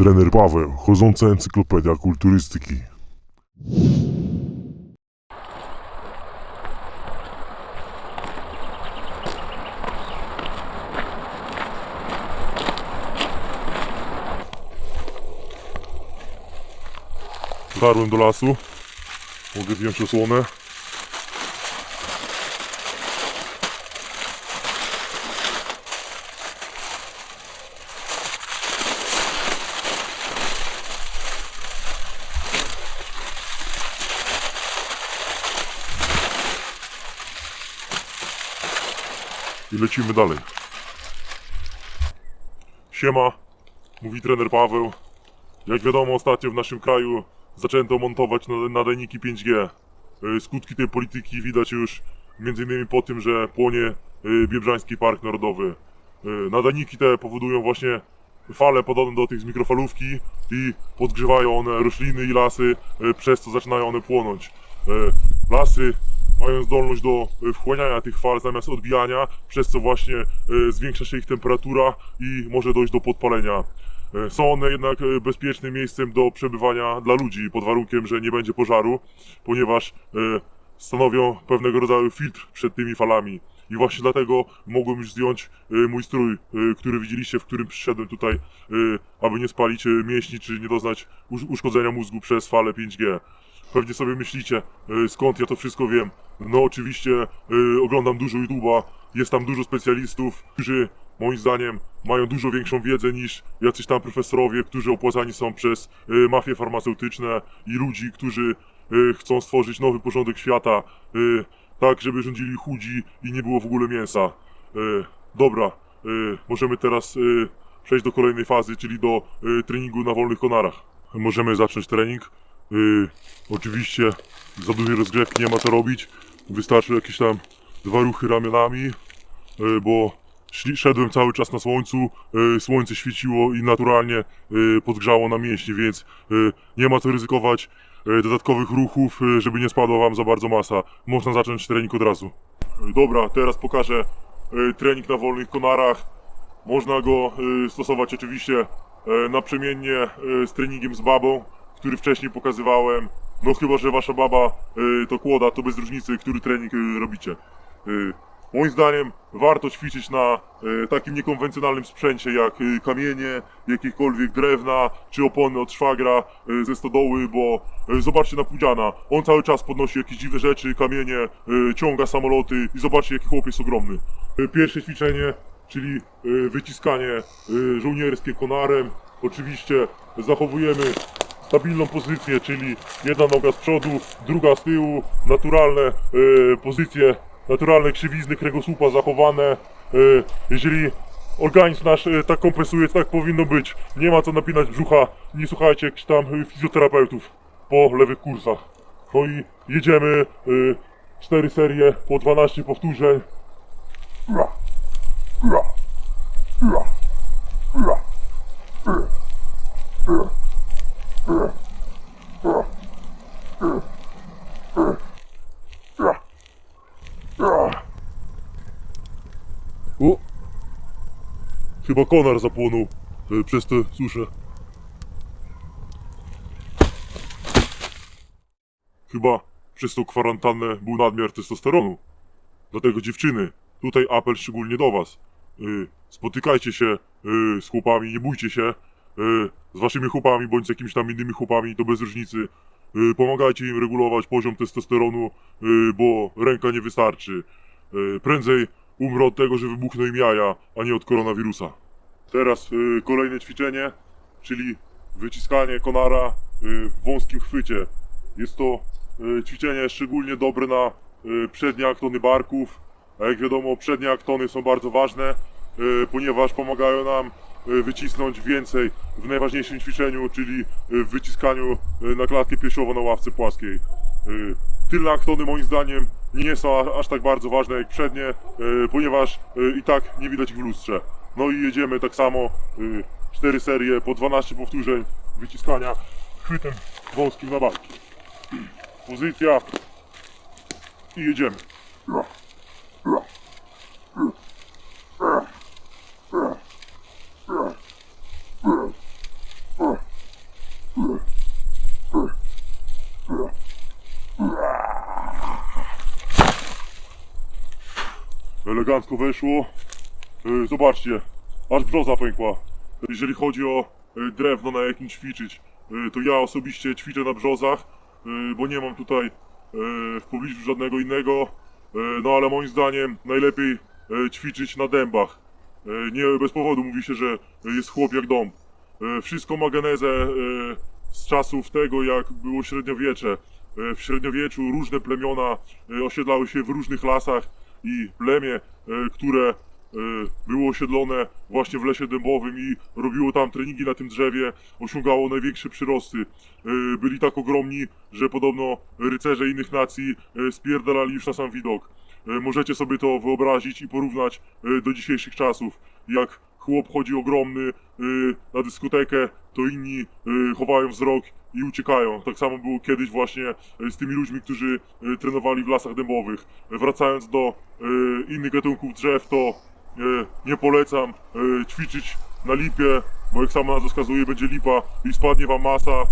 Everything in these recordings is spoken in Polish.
Trener Paweł, chodząca encyklopedia kulturystyki. Dotarłem do lasu. Mogę zdjąć osłonę. I lecimy dalej. Siema, mówi trener Paweł. Jak wiadomo, ostatnio w naszym kraju zaczęto montować nada- nadajniki 5G. Y, Skutki tej polityki widać już m.in. po tym, że płonie y, Biebrzański Park Narodowy. Y, Nadajniki te powodują właśnie fale podobne do tych z mikrofalówki i podgrzewają one rośliny i lasy, przez co zaczynają one płonąć. Lasy mają zdolność do y, wchłaniania tych fal zamiast odbijania, przez co właśnie y, zwiększa się ich temperatura i może dojść do podpalenia. E, Są one jednak e, bezpiecznym miejscem do przebywania dla ludzi, pod warunkiem, że nie będzie pożaru, ponieważ e, stanowią pewnego rodzaju filtr przed tymi falami. I właśnie dlatego mogłem już zdjąć e, mój strój, e, który widzieliście, w którym przyszedłem tutaj, e, aby nie spalić e, mięśni, czy nie doznać usz- uszkodzenia mózgu przez falę 5G. Pewnie sobie myślicie, e, skąd ja to wszystko wiem. No oczywiście e, oglądam dużo YouTube'a, jest tam dużo specjalistów, którzy moim zdaniem mają dużo większą wiedzę niż jacyś tam profesorowie, którzy opłacani są przez e, mafie farmaceutyczne i ludzi, którzy e, chcą stworzyć nowy porządek świata, e, tak żeby rządzili chudzi i nie było w ogóle mięsa. Dobra, możemy teraz przejść do kolejnej fazy, czyli do treningu na wolnych konarach. Możemy zacząć trening. Y, oczywiście za dużej rozgrzewki nie ma co robić. Wystarczy jakieś tam dwa ruchy ramionami, y, bo szedłem cały czas na słońcu, y, słońce świeciło i naturalnie y, podgrzało na mięśnie, więc nie ma co ryzykować dodatkowych ruchów, żeby nie spadła wam za bardzo masa. Można zacząć trening od razu. Dobra, teraz pokażę trening na wolnych konarach. Można go stosować oczywiście naprzemiennie z treningiem z babą, który wcześniej pokazywałem. No chyba, że wasza baba y, to kłoda, to bez różnicy, który trening y, robicie. Y, moim zdaniem warto ćwiczyć na takim niekonwencjonalnym sprzęcie jak kamienie, jakiekolwiek drewna, czy opony od szwagra ze stodoły, bo zobaczcie na Pudziana, on cały czas podnosi jakieś dziwne rzeczy, kamienie, ciąga samoloty i zobaczcie jaki chłop jest ogromny. Pierwsze ćwiczenie, czyli wyciskanie y, żołnierskie konarem. Oczywiście zachowujemy stabilną pozycję, czyli jedna noga z przodu, druga z tyłu, naturalne y, pozycje, naturalne krzywizny kręgosłupa zachowane. Y, jeżeli organizm nasz y, tak kompensuje, tak powinno być. Nie ma co napinać brzucha, nie słuchajcie jakichś tam fizjoterapeutów po lewych kursach. No i jedziemy, y, cztery serie po 12 powtórzeń. Chyba konar zapłonął e, przez te susze. Chyba przez tą kwarantannę był nadmiar testosteronu. Dlatego dziewczyny, tutaj apel szczególnie do was. Y, spotykajcie się y, z chłopami, nie bójcie się. Z waszymi chłopami bądź z jakimiś tam innymi chłopami, to bez różnicy. Pomagajcie im regulować poziom testosteronu, bo ręka nie wystarczy. Prędzej umrę od tego, że wybuchną im jaja, a nie od koronawirusa. Teraz y, kolejne ćwiczenie, czyli wyciskanie konara y, w wąskim chwycie. Jest to y, ćwiczenie szczególnie dobre na y, przednie aktony barków. A jak wiadomo, przednie aktony są bardzo ważne, y, ponieważ pomagają nam y, wycisnąć więcej w najważniejszym ćwiczeniu, czyli y, w wyciskaniu y, na klatkę piersiową na ławce płaskiej. Y, Tylne aktony moim zdaniem nie są aż tak bardzo ważne jak przednie, y, ponieważ y, i tak nie widać ich w lustrze. No i jedziemy tak samo, y, cztery serie po 12 powtórzeń wyciskania chwytem wąskim na barki. Pozycja i jedziemy. Elegancko weszło. E, Zobaczcie, aż brzoza pękła. Jeżeli chodzi o e, drewno, na jakim ćwiczyć, e, to ja osobiście ćwiczę na brzozach, bo nie mam tutaj w pobliżu żadnego innego. No ale moim zdaniem najlepiej ćwiczyć na dębach. Nie bez powodu mówi się, że jest chłop jak. E, Wszystko ma genezę z czasów tego, jak było średniowiecze. W średniowieczu różne plemiona osiedlały się w różnych lasach i plemię, e, które e, było osiedlone właśnie w lesie dębowym i robiło tam treningi na tym drzewie, osiągało największe przyrosty. E, Byli tak ogromni, że podobno rycerze innych nacji spierdalali już na sam widok. Możecie sobie to wyobrazić i porównać do dzisiejszych czasów. Jak chłop chodzi ogromny na dyskotekę, to inni chowają wzrok i uciekają. Tak samo było kiedyś właśnie e, z tymi ludźmi, którzy e, trenowali w lasach dębowych. E, Wracając do innych gatunków drzew, to nie polecam ćwiczyć na lipie, bo jak sama nazwa wskazuje, będzie lipa i spadnie wam masa.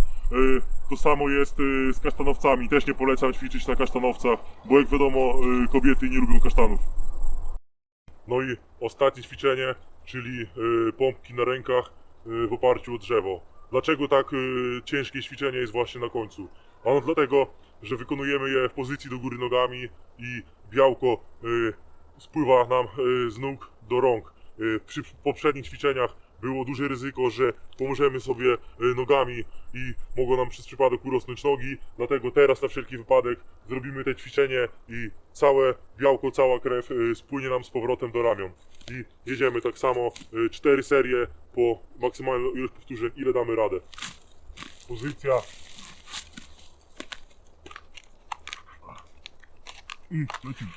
To samo jest z kasztanowcami. Też nie polecam ćwiczyć na kasztanowcach, bo jak wiadomo, kobiety nie lubią kasztanów. No i ostatnie ćwiczenie, czyli pompki na rękach w oparciu o drzewo. Dlaczego tak y, ciężkie ćwiczenie jest właśnie na końcu? Ano dlatego, że wykonujemy je w pozycji do góry nogami i białko y, spływa nam y, z nóg do rąk. Y, przy poprzednich ćwiczeniach było duże ryzyko, że pomożemy sobie y, nogami i mogą nam przez przypadek urosnąć nogi, dlatego teraz na wszelki wypadek zrobimy te ćwiczenie i całe białko, cała krew y, spłynie nam z powrotem do ramion. I jedziemy tak samo, y, cztery serie po maksymalną ilość powtórzeń, ile damy radę. Pozycja. I lecimy.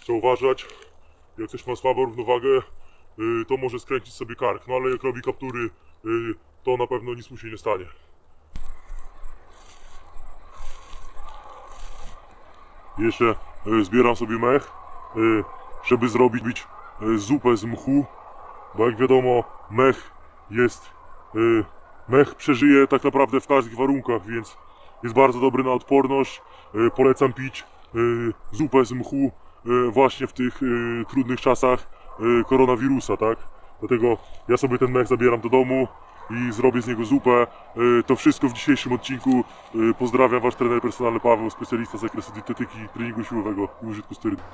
Trzeba uważać, jak ktoś ma słabą równowagę, y, to może skręcić sobie kark, no ale jak robi kaptury, y, to na pewno nic mu się nie stanie. Jeszcze zbieram sobie mech, y, żeby zrobić y, zupę z mchu, bo jak wiadomo, mech jest. Mech przeżyje tak naprawdę w każdych warunkach, więc jest bardzo dobry na odporność. Polecam pić zupę z mchu właśnie w tych trudnych czasach koronawirusa, tak? Dlatego ja sobie ten mech zabieram do domu i zrobię z niego zupę. Y, To wszystko w dzisiejszym odcinku. Y, Pozdrawiam Wasz trener personalny Paweł, specjalista z zakresu dietetyki, treningu siłowego i użytku sterydów.